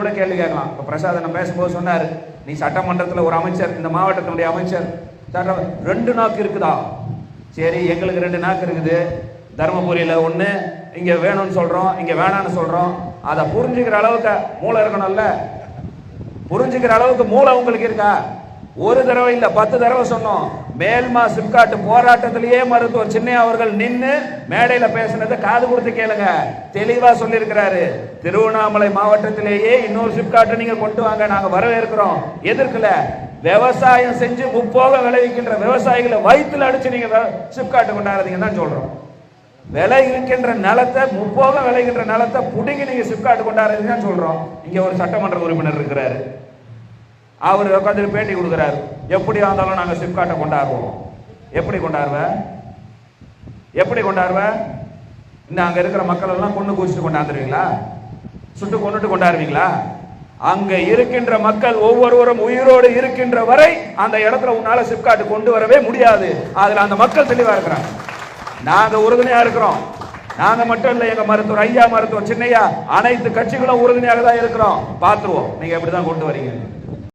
கூட கேள்வி கேட்கலாம். இப்போ பிரசாத் நான் பேசும்போது சொன்னார் நீ சட்டமன்றத்தில் ஒரு அமைச்சர் இந்த மாவட்டத்தினுடைய அமைச்சர். சட்ட ரெண்டு நாக்கு இருக்குதா? சரி எங்களுக்கு ரெண்டு நாக்கு இருக்குது. தருமபுரியில் ஒன்று இங்கே வேணும்னு சொல்கிறோம் இங்கே வேணான்னு சொல்கிறோம் அதை புரிஞ்சுக்கிற அளவுக்கு மூளை இருக்கணும்ல. புரிஞ்சுக்கிற அளவுக்கு மூளை உங்களுக்கு இருக்கா? ஒரு தடவை இல்ல பத்து தடவை சொன்னோம். மேல்மா சிப்காட் போராட்டத்திலேயே மருத்துவர் சின்ன அவர்கள் நின்று மேடையில பேசினதை காது கொடுத்து கேளுங்க. தெளிவா சொல்லியிருக்கிறாரு. திருவண்ணாமலை மாவட்டத்திலேயே இன்னொரு சிப்காட்டை நீங்க கொண்டு வாங்க நாங்க வரவேற்கிறோம். எதிர்க்கல. விவசாயம் செஞ்சு முப்போக விளைவிக்கின்ற விவசாயிகளை வயிற்றுல அடிச்சு நீங்க சிப்காட்டு கொண்டாடுறீங்க தான் சொல்றோம். விலை இருக்கின்ற நிலத்தை முப்போக விளைகின்ற நிலத்தை புடுங்கி நீங்க சிப்காட்டு கொண்டாடுறீங்கன்னு தான் சொல்றோம். இங்க ஒரு சட்டமன்ற உறுப்பினர் இருக்கிறாரு. அவர் உட்காந்து பேட்டி கொடுக்குறாரு. எப்படியா இருந்தாலும் நாங்கள் சிப்காட்டை கொண்டாடுவோம். எப்படி கொண்டாடுவேன் எப்படி கொண்டாடுவேன் இன்னும் அங்கே இருக்கிற மக்கள் எல்லாம் கொண்டு குடிச்சிட்டு கொண்டாந்துருவீங்களா? சுட்டு கொண்டுட்டு கொண்டாடுவீங்களா? அங்க இருக்கின்ற மக்கள் ஒவ்வொருவரும் உயிரோடு இருக்கின்ற வரை அந்த இடத்துல உன்னால சிப்காட்டு கொண்டு வரவே முடியாது. அதுல அந்த மக்கள் தெளிவா இருக்கிறாங்க. நாங்க உறுதுணையா இருக்கிறோம். நாங்க மட்டும் இல்லை எங்க மருத்துவர் ஐயா மருத்துவர் சின்னையா அனைத்து கட்சிகளும் உறுதுணையாக தான் இருக்கிறோம். பார்த்துருவோம். நீங்க எப்படிதான் கொண்டு வரீங்க?